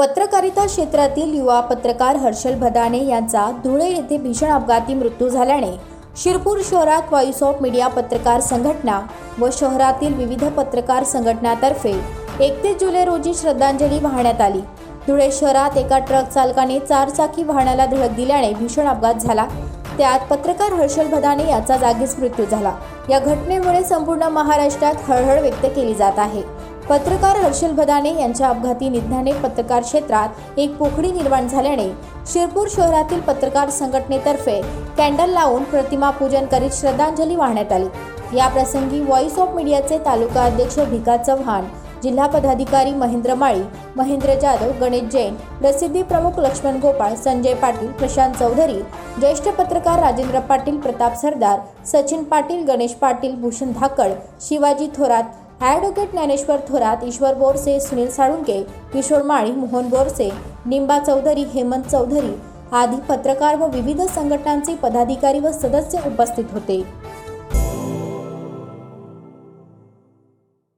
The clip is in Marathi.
पत्रकारिता क्षेत्रातील युवा पत्रकार हर्षल भदाने यांचा धुळे येथे भीषण अपघाती मृत्यू झाल्याने शिरपूर शहरात व्हॉइस ऑफ मीडिया पत्रकार संघटना व शहरातील विविध पत्रकार संघटनातर्फे एकतीस जुलै रोजी श्रद्धांजली वाहण्यात आली. धुळे शहरात एका ट्रक चालकाने चारचाकी वाहनाला धडक दिल्याने भीषण अपघात झाला. त्यात पत्रकार हर्षल भदाने याचा जागीच मृत्यू झाला. या घटनेमुळे संपूर्ण महाराष्ट्रात हळहळ व्यक्त केली जात आहे. पत्रकार हर्षल भदाने यांच्या अपघाती निधनाने पत्रकार क्षेत्रात एक पोकळी निर्माण झाल्याने शिरपूर शहरातील पत्रकार संघटनेतर्फे कॅन्डल लावून प्रतिमा पूजन करीत श्रद्धांजली वाहण्यात आली. या प्रसंगी व्हॉइस ऑफ मीडियाचे तालुका अध्यक्ष भिका चव्हाण जिल्हा पदाधिकारी महेंद्र माळी महेंद्र जाधव गणेश जैन प्रसिद्धी प्रमुख लक्ष्मण गोपाळ संजय पाटील प्रशांत चौधरी ज्येष्ठ पत्रकार राजेंद्र पाटील प्रताप सरदार सचिन पाटील गणेश पाटील भूषण धाकड शिवाजी थोरात ॲडव्होकेट ज्ञानेश्वर थोरात ईश्वर बोरसे सुनील साळुंके किशोर माळी मोहन बोरसे निंबा चौधरी हेमंत चौधरी आदी पत्रकार व विविध संघटनांचे पदाधिकारी व सदस्य उपस्थित होते.